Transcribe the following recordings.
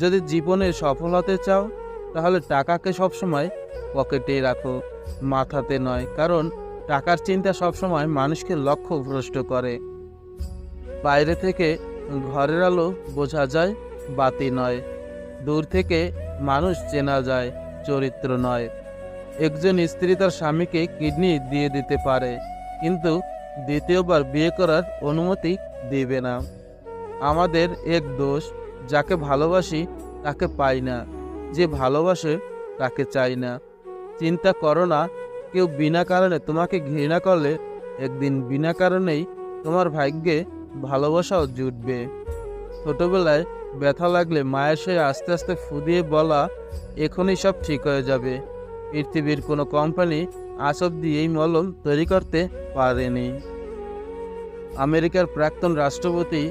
যদি জীবনে সফল হতে চাও, তাহলে টাকাকে সবসময় পকেটে রাখো, মাথাতে নয়, কারণ টাকার চিন্তা সবসময় মানুষকে লক্ষ্য ভ্রষ্ট করে। বাইরে থেকে ঘরের আলো বোঝা যায়, বাতি নয়। দূর থেকে মানুষ চেনা যায়, চরিত্র নয়। একজন স্ত্রী তার স্বামীকে কিডনি দিয়ে দিতে পারে, কিন্তু দ্বিতীয়বার বিয়ে করার অনুমতি দেবে না। আমাদের এক দোষ যাকে ভালোবাসি তাকে পাই না, যে ভালোবাসে তাকে চাই না। চিন্তা করো না, কেউ বিনা কারণে তোমাকে ঘৃণা করলে একদিন বিনা কারণেই তোমার ভাগ্যে ভালোবাসাও জুটবে। ছোটবেলায় ব্যথা লাগলে মায়ের সে আস্তে আস্তে ফুদিয়ে বলা এখনই সব ঠিক হয়ে যাবে। পৃথিবীর কোনো কোম্পানি আজ অব্দি এই মলম তৈরি করতে পারেনি। আমেরিকার প্রাক্তন রাষ্ট্রপতি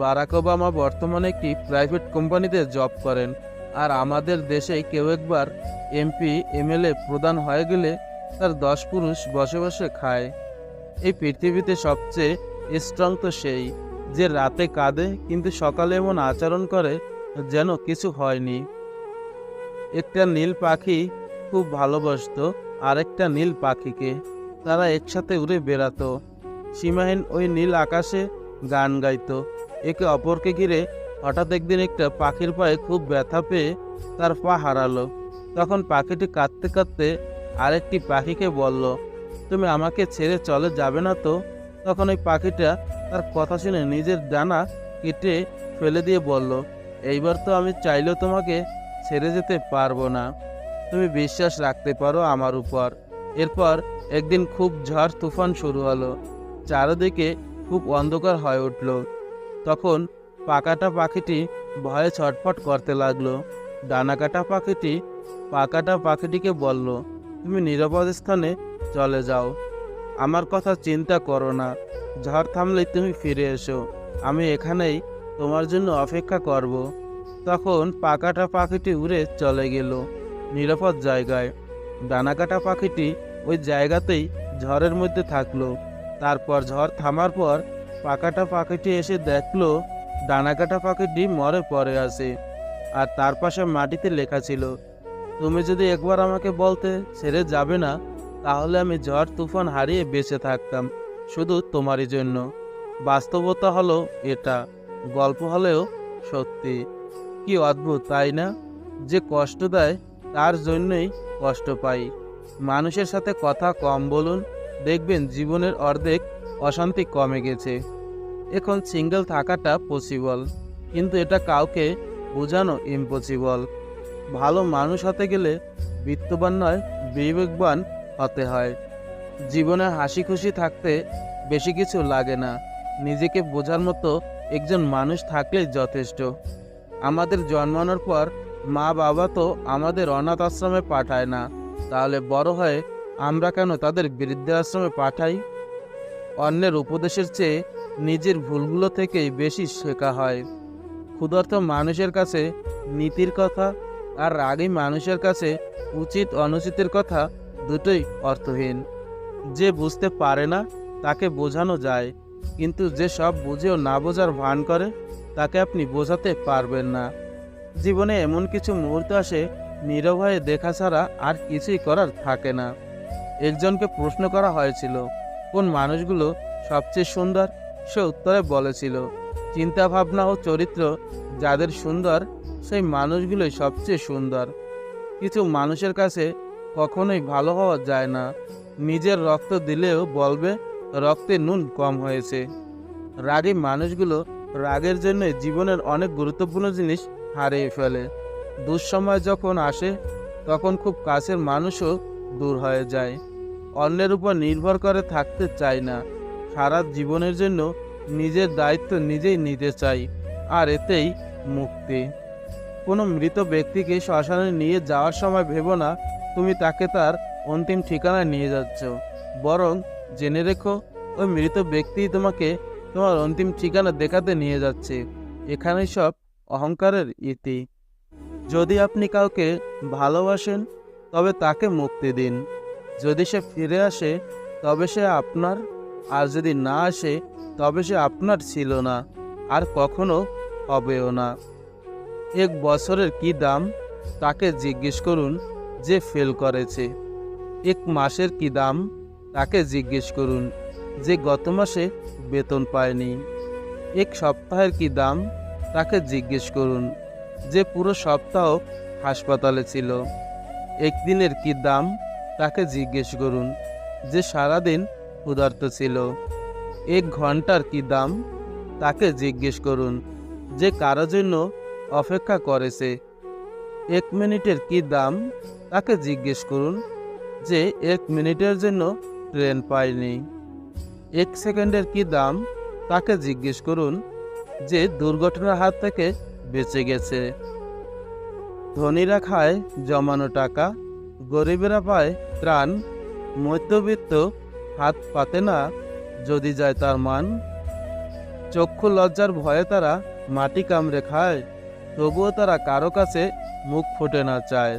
বারাক ওবামা বর্তমানে একটি প্রাইভেট কোম্পানিতে জব করেন। আর আমাদের দেশে কেউ একবার এমপি, এমএলএ প্রধান হয়ে গেলে তার দশ পুরুষ বসে বসে খায়। এই পৃথিবীতে সবচেয়ে স্ট্রং তো সেই, যে রাতে কাঁদে কিন্তু সকালে এমন আচরণ করে যেন কিছু হয়নি। একটা নীল পাখি খুব ভালোবাসতো আরেকটা নীল পাখিকে। তারা একসাথে উড়ে বেড়াতো। সীমাহীন ওই নীল আকাশে গান গাইতো। একে অপরকে ঘিরে হঠাৎ একদিন একটা পাখির পায়ে খুব ব্যথা পেয়ে তার পা হারালো। তখন পাখিটি কাঁদতে কাঁদতে আরেকটি পাখিকে বলল, তুমি আমাকে ছেড়ে চলে যাবে না তো? তখন ওই পাখিটা তার কথা শুনে নিজের ডানা কেটে ফেলে দিয়ে বলল, এইবার তো আমি চাইলেও তোমাকে ছেড়ে যেতে পারব না। তুমি বিশ্বাস রাখতে পারো আমার উপর। এরপর একদিন খুব ঝড় তুফান শুরু হলো। চারদিকে খুব অন্ধকার হয়ে উঠল। তখন পাকাটা পাখিটি ভয়ে ছটফট করতে লাগল। ডানাকাটা পাখিটি পাকাটা পাখিটিকে বলল, তুমি নিরাপদ স্থানে চলে যাও। আমার কথা চিন্তা করো না। ঝড় থামলেই তুমি ফিরে এসো। আমি এখানেই তোমার জন্য অপেক্ষা করব। তখন পাকাটা পাখিটি উড়ে চলে গেল নিরাপদ জায়গায়। ডানাকাটা পাখিটি ওই জায়গাতেই ঝড়ের মধ্যে থাকল। তারপর ঝড় থামার পর পাকাটা পাখিটি এসে দেখল ডানাকাটা পাখিটি মরে পড়ে আছে, আর তার পাশে মাটিতে লেখা ছিল, তুমি যদি একবার আমাকে বলতে ছেড়ে যাবে না, তাহলে আমি ঝড় তুফান হারিয়ে বেঁচে থাকতাম, শুধু তোমারই জন্য। বাস্তবতা হলো এটা, গল্প হলেও সত্যি। কি অদ্ভুত, তাই না? যে কষ্ট দেয়, তার জন্যই কষ্ট পাই। মানুষের সাথে কথা কম বলুন, দেখবেন জীবনের অর্ধেক অশান্তি কমে গেছে। এখন সিঙ্গেল থাকাটা পসিবল কিন্তু এটা কাউকে বোঝানো ইম্পসিবল ভালো মানুষ হতে গেলে বিত্তবান নয়, বিবেকবান হতে হয়। জীবনে হাসি খুশি থাকতে বেশি কিছু লাগে না। নিজেকে বোঝার মতো একজন মানুষ থাকলেই যথেষ্ট। আমাদের জন্মানোর পর মা বাবা তো আমাদের অনাথ আশ্রমে পাঠায় না। তাহলে বড় হয়ে আমরা কেন তাদের বৃদ্ধাশ্রমে পাঠাই? অন্যের উপদেশের চেয়ে নিজের ভুলগুলো থেকেই বেশি শেখা হয়। ক্ষুধার্ত মানুষের কাছে নীতির কথা আর রাগী মানুষের কাছে উচিত অনুচিতের কথা দুটোই অর্থহীন। যে বুঝতে পারে না, তাকে বোঝানো যায়। কিন্তু যে সব বুঝেও না বোঝার ভান করে, তাকে আপনি বোঝাতে পারবেন না। জীবনে এমন কিছু মুহূর্ত আসে নীরবয়ে দেখা ছাড়া আর কিছুই করার থাকে না। একজনকে প্রশ্ন করা হয়েছিল, কোন মানুষগুলো সবচেয়ে সুন্দর? সে উত্তরে বলেছিল চিন্তা ভাবনা ও চরিত্র যাদের সুন্দর, সেই মানুষগুলোই সবচেয়ে সুন্দর। কিছু মানুষের কাছে কখনোই ভালো হওয়া যায় না। নিজের রক্ত দিলেও বলবে, রক্তে নুন কম হয়েছে। রাগী মানুষগুলো রাগের জন্য জীবনের অনেক গুরুত্বপূর্ণ জিনিস হারিয়ে ফেলে। দুঃসময় যখন আসে, তখন খুব কাছের মানুষও দূর হয়ে যায়। অন্যের উপর নির্ভর করে থাকতে চায় না। সারা জীবনের জন্য নিজের দায়িত্ব নিজেই নিতে চাই, আর এতেই মুক্তি। কোনো মৃত ব্যক্তিকে শ্মশানে নিয়ে যাওয়ার সময় ভেবো না, তুমি তাকে তার অন্তিম ঠিকানায় নিয়ে যাচ্ছ। বরং জেনে রেখো, ওই মৃত ব্যক্তিই তোমাকে তোমার অন্তিম ঠিকানা দেখাতে নিয়ে যাচ্ছে। এখানেই সব অহংকারের ইতি। যদি আপনি কাউকে ভালোবাসেন, তবে তাকে মুক্তি দিন। যদি সে ফিরে আসে, তবে সে আপনার আর যদি না আসে, তবে সে আপনার ছিল না, আর কখনো হবেও না। এক বছরের কি দাম? তাকে জিজ্ঞেস করুন যে ফেল করেছে। এক মাসের কি দাম? তাকে জিজ্ঞেস করুন যে গত মাসে বেতন পায়নি। এক সপ্তাহের কি দাম? তাকে জিজ্ঞেস করুন যে পুরো সপ্তাহ হাসপাতালে ছিল। একদিনের কি দাম? তাকে জিজ্ঞেস করুন যে সারাদিন ক্ষুধার্ত ছিল। এক ঘণ্টার কি দাম? তাকে জিজ্ঞেস করুন, যে কারও জন্য অপেক্ষা করেছে। এক মিনিটের কি দাম? তাকে জিজ্ঞেস করুন, যে এক মিনিটের জন্য ট্রেন পায়নি। এক সেকেন্ডের কি দাম? তাকে জিজ্ঞেস করুন, যে দুর্ঘটনার হাত থেকে বেঁচে গেছে। ধনীরা খায় জমানো টাকা, গরিবেরা পায় ত্রাণ, মধ্যবিত্ত হাত পাতে না, যদি যায় তার মান। চক্ষু লজ্জার ভয়ে তারা মাটি কামড়ে খায়, তবুও তারা কারও কাছে মুখ ফুটে না চায়।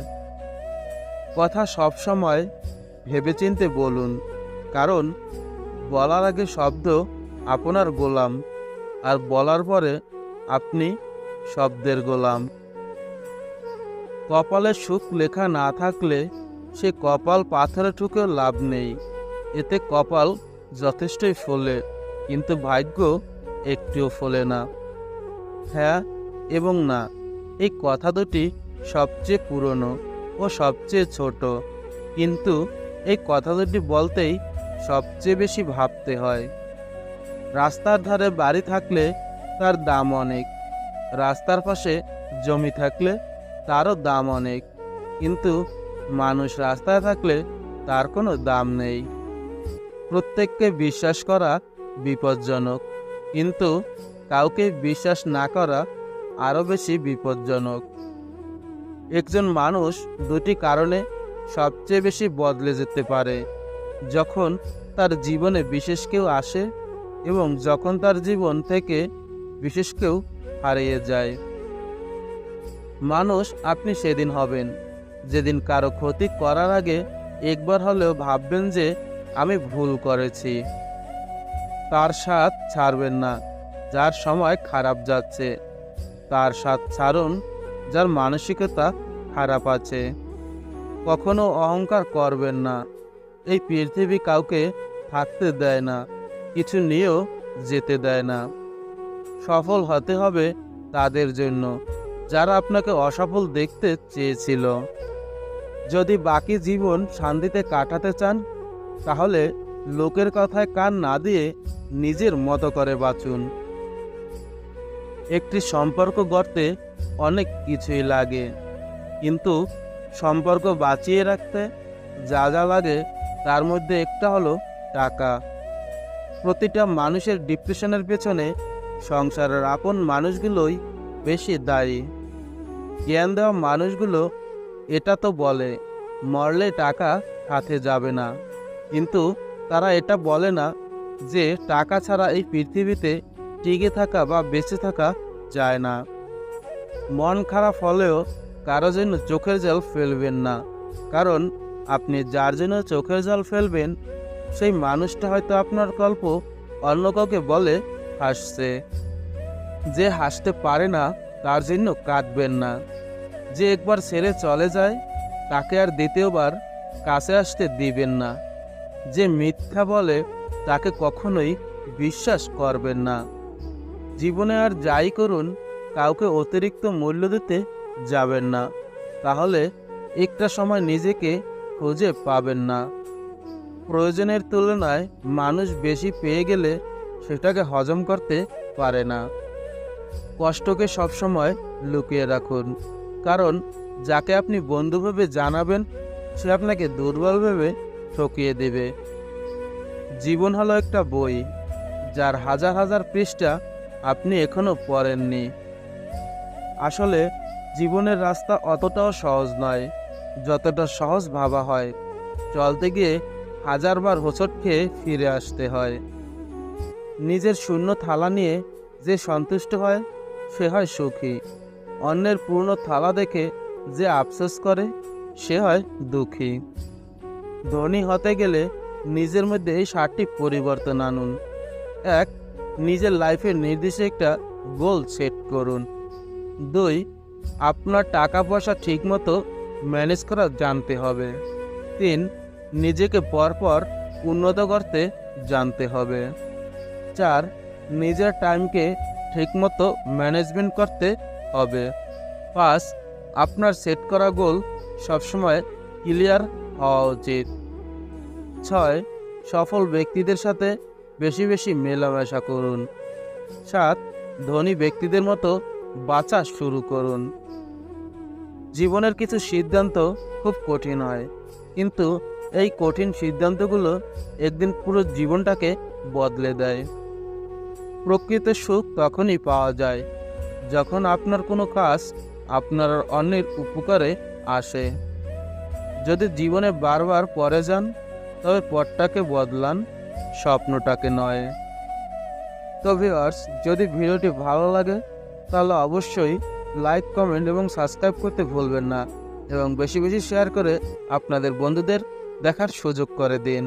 কথা সব সময় ভেবেচিন্তে বলুন, কারণ বলার আগে শব্দ আপনার গোলাম, আর বলার পরে আপনি শব্দের গোলাম। কপালে সুখ লেখা না থাকলে সে কপাল পাথরে ঠুকেও লাভ নেই। এতে কপাল যথেষ্টই ফলে, কিন্তু ভাগ্য একটিও ফলে না। হ্যাঁ এবং না, এই কথা দুটি সবচেয়ে পুরনো ও সবচেয়ে ছোট। কিন্তু এই কথা দুটি বলতেই সবচেয়ে বেশি ভাবতে হয়। রাস্তার ধারে বাড়ি থাকলে তার দাম অনেক, রাস্তার পাশে জমি থাকলে তারও দাম অনেক, কিন্তু মানুষ রাস্তায় থাকলে তার কোনো দাম নেই। প্রত্যেককে বিশ্বাস করা বিপজ্জনক, কিন্তু কাউকে বিশ্বাস না করা আরও বেশি বিপজ্জনক। একজন মানুষ দুটি কারণে সবচেয়ে বেশি বদলে যেতে পারে। যখন তার জীবনে বিশেষ কেউ আসে এবং যখন তার জীবন থেকে বিশেষ কেউ হারিয়ে যায়। মানুষ আপনি সেদিন হবেন। যেদিন কারও ক্ষতি করার আগে একবার হলেও ভাববেন যে আমি ভুল করেছি। তার সাথ ছাড়বেন না, যার সময় খারাপ যাচ্ছে। তার সাথ ছাড়ুন, যার মানসিকতা খারাপ আছে। কখনো অহংকার করবেন না। এই পৃথিবী কাউকে থাকতে দেয় না, কিছু নিয়েও যেতে দেয় না। সফল হতে হবে তাদের জন্য, যারা আপনাকে অসফল দেখতে চেয়েছিল। যদি বাকি জীবন শান্তিতে কাটাতে চান তাহলে লোকের কথায় কান না দিয়ে নিজের মতো করে বাঁচুন। একটি সম্পর্ক গড়তে অনেক কিছুই লাগে, কিন্তু সম্পর্ক বাঁচিয়ে রাখতে যা যা লাগে তার মধ্যে একটা হলো টাকা। প্রতিটা মানুষের ডিপ্রেশনের পেছনে সংসারের আপন মানুষগুলোই বেশি দায়ী। জ্ঞান দেওয়া মানুষগুলো এটা তো বলে, মরলে টাকা হাতে যাবে না। কিন্তু তারা এটা বলে না যে টাকা ছাড়া এই পৃথিবীতে টিকে থাকা বা বেঁচে থাকা যায় না। মন খারাপ হলেও কারও জন্য চোখের জল ফেলবেন না। কারণ আপনি যার জন্য চোখের জল ফেলবেন, সেই মানুষটা হয়তো আপনার গল্প অন্য কাউকে বলে হাসছে। যে হাসতে পারে না, তার জন্য কাঁদবেন না। যে একবার ছেড়ে চলে যায়, তাকে আর দ্বিতীয়বার কাছে আসতে দিবেন না। যে মিথ্যা বলে তাকে কখনোই বিশ্বাস করবেন না। জীবনে আর যাই করুন, কাউকে অতিরিক্ত মূল্য দিতে যাবেন না। তাহলে একটা সময় নিজেকে খুঁজে পাবেন না। প্রয়োজনের তুলনায় মানুষ বেশি পেয়ে গেলে সেটাকে হজম করতে পারে না। কষ্টকে সবসময় লুকিয়ে রাখুন। কারণ যাকে আপনি বন্ধু ভেবে জানাবেন, সে আপনাকে দুর্বল ভেবে ঠকিয়ে দেবে। জীবন হলো একটা বই, যার হাজার হাজার পৃষ্ঠা আপনি এখনও পড়েননি। আসলে জীবনের রাস্তা অতটাও সহজ নয়, যতটা সহজ ভাবা হয়। চলতে গিয়ে হাজারবার হোঁচট খেয়ে ফিরে আসতে হয়। নিজের শূন্য থালা নিয়ে যে সন্তুষ্ট হয়, সে হয় সুখী। অন্যের পূর্ণ থালা দেখে যে আফসোস করে, সে হয় দুঃখী। ধনী হতে গেলে নিজের মধ্যে এই সাতটি পরিবর্তন আনুন। এক, নিজের লাইফের নির্দিষ্ট একটা গোল সেট করুন। দুই, আপনার টাকা পয়সা ঠিকমতো ম্যানেজ করা জানতে হবে। তিন, নিজেকে পরপর উন্নত করতে জানতে হবে। চার, নিজের টাইমকে ঠিকমতো ম্যানেজমেন্ট করতে হবে। পাঁচ, আপনার সেট করা গোল সবসময় ক্লিয়ার হওয়া উচিত। ছয়, সফল ব্যক্তিদের সাথে বেশি বেশি মেলামেশা করুন। সাত, ধনী ব্যক্তিদের মতো বাঁচা শুরু করুন। জীবনের কিছু সিদ্ধান্ত খুব কঠিন হয়, কিন্তু এই কঠিন সিদ্ধান্তগুলো একদিন পুরো জীবনটাকে বদলে দেয়। প্রকৃত সুখ তখনই পাওয়া যায়, যখন আপনার কোনো কাজ আপনার অন্যের উপকারে আসে। যদি জীবনে বারবার পরে যান, তবে পথটাকে বদলান, স্বপ্নটাকে নয়। তো ভিওয়ার্স যদি ভিডিওটি ভালো লাগে, তাহলে অবশ্যই লাইক কমেন্ট এবং সাবস্ক্রাইব করতে ভুলবেন না এবং বেশি বেশি শেয়ার করে আপনাদের বন্ধুদের দেখার সুযোগ করে দিন।